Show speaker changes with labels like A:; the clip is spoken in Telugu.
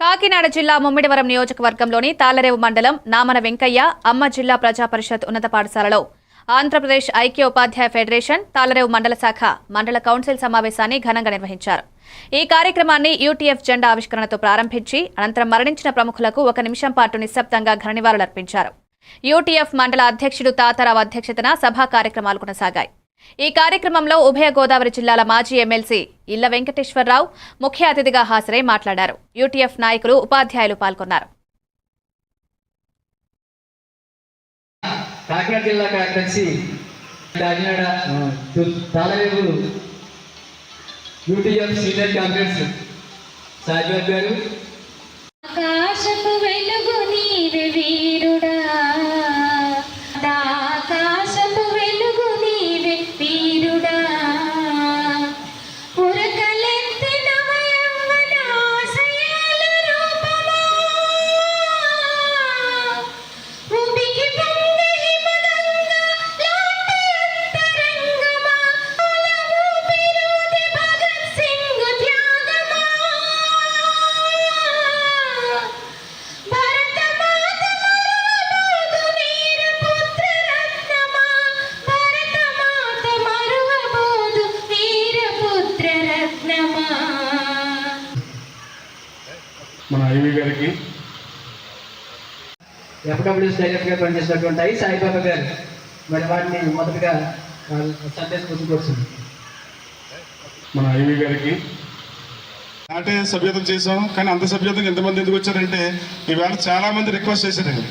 A: కాకినాడ జిల్లా ముమ్మిడివరం నియోజకవర్గంలోని తాలరేవు మండలం నామన వెంకయ్య అమ్మ జిల్లా ప్రజా పరిషత్ ఉన్నత పాఠశాలలో ఆంధ్రప్రదేశ్ ఐక్య ఉపాధ్యాయ ఫెడరేషన్ తాలరేవు మండల శాఖ మండల కౌన్సిల్ సమావేశాన్ని ఘనంగా నిర్వహించారు. ఈ కార్యక్రమాన్ని యూటీఎఫ్ జెండా ఆవిష్కరణతో ప్రారంభించి అనంతరం మరణించిన ప్రముఖులకు ఒక నిమిషం పాటు నిశ్శబ్దంగా ఘననివాళులర్పించారు యూటీఎఫ్ మండల అధ్యక్షుడు తాతారావు అధ్యక్షతన సభా కార్యక్రమాలు కొనసాగాయి. ఈ కార్యక్రమంలో ఉభయ గోదావరి జిల్లాల మాజీ ఎమ్మెల్సీ ఇళ్ళ వెంకటేశ్వరరావు ముఖ్య అతిథిగా హాజరై మాట్లాడారు. యూటీఎఫ్ నాయకులు ఉపాధ్యాయులు పాల్గొన్నారు.
B: కాకినాడ జిల్లా Kakinada Talavepu UTF senior congress Saibabu గారు
C: మన ఐవి గారికి.
B: ఎఫ్డబ్ల్యూఎస్ డైరెక్టర్గా పనిచేసినటువంటి ఐ సాయిబాబా గారు మరి వారిని మొదటగా సందేశం పొందుకోవచ్చు
C: మన ఐవి గారికి. అంటే సభ్యతం చేసాం కానీ అంత సభ్యతం ఎంతమంది ఎందుకు వచ్చారంటే ఈవేళ చాలా మంది రిక్వెస్ట్ చేశారండి.